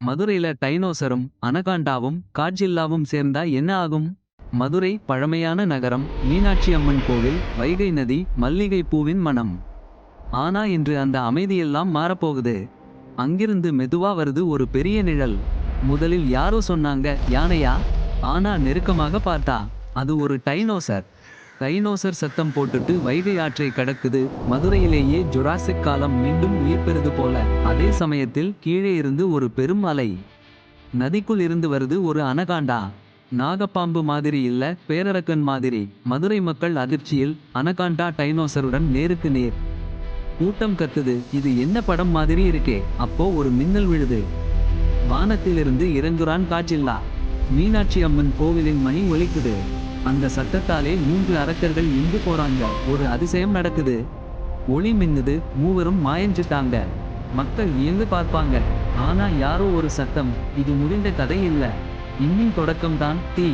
மதுரையில டைனோசரும் அனகாண்டாவும் காட்ஜில்லாவும் சேர்ந்தா என்ன ஆகும். மதுரை பழமையான நகரம் மீனாட்சி அம்மன் கோவில். வைகை நதி மல்லிகை பூவின் மனம் ஆனா இன்று அந்த அமைதியெல்லாம் மாறப்போகுது. அங்கிருந்து மெதுவா வருது ஒரு பெரிய நிழல். முதலில் யாரோ சொன்னாங்க யானையா. ஆனா நெருக்கமாக பார்த்தா அது ஒரு டைனோசர். டைனோசர் சத்தம் போட்டுட்டு வைகை ஆற்றை கடக்குது. மதுரையிலேயே ஜுராசிக் காலம் மீண்டும் உயிர்ப்பெறுது போல. அதே சமயத்தில் கீழே இருந்து ஒரு பெரும் அலை. நதிக்குள் இருந்து வருது ஒரு அனகாண்டா. நாகப்பாம்பு மாதிரி இல்ல பேரரக்கன் மாதிரி. மதுரை மக்கள் அதிர்ச்சியில் அனகாண்டா டைனோசருடன் நேருக்கு நேர். கூட்டம் கத்துது இது என்ன படம் மாதிரி இருக்கே. அப்போ ஒரு மின்னல் விழுது. வானத்திலிருந்து இறங்குறான் காற்றில்லா மீனாட்சி அம்மன் கோவிலின் மணி ஒலிக்குது. அந்த சத்தத்தாலே மூன்று அரக்கர்கள் இங்கு போறாங்க. ஒரு அதிசயம் நடக்குது. ஒளி மின்னுது மூவரும் மாயஞ்சிட்டாங்க. மக்கள் இயங்கு பார்ப்பாங்க. ஆனா யாரோ ஒரு சத்தம் இது முடிந்த கதை இல்ல. இன்னும் தொடக்கம்தான் தீ.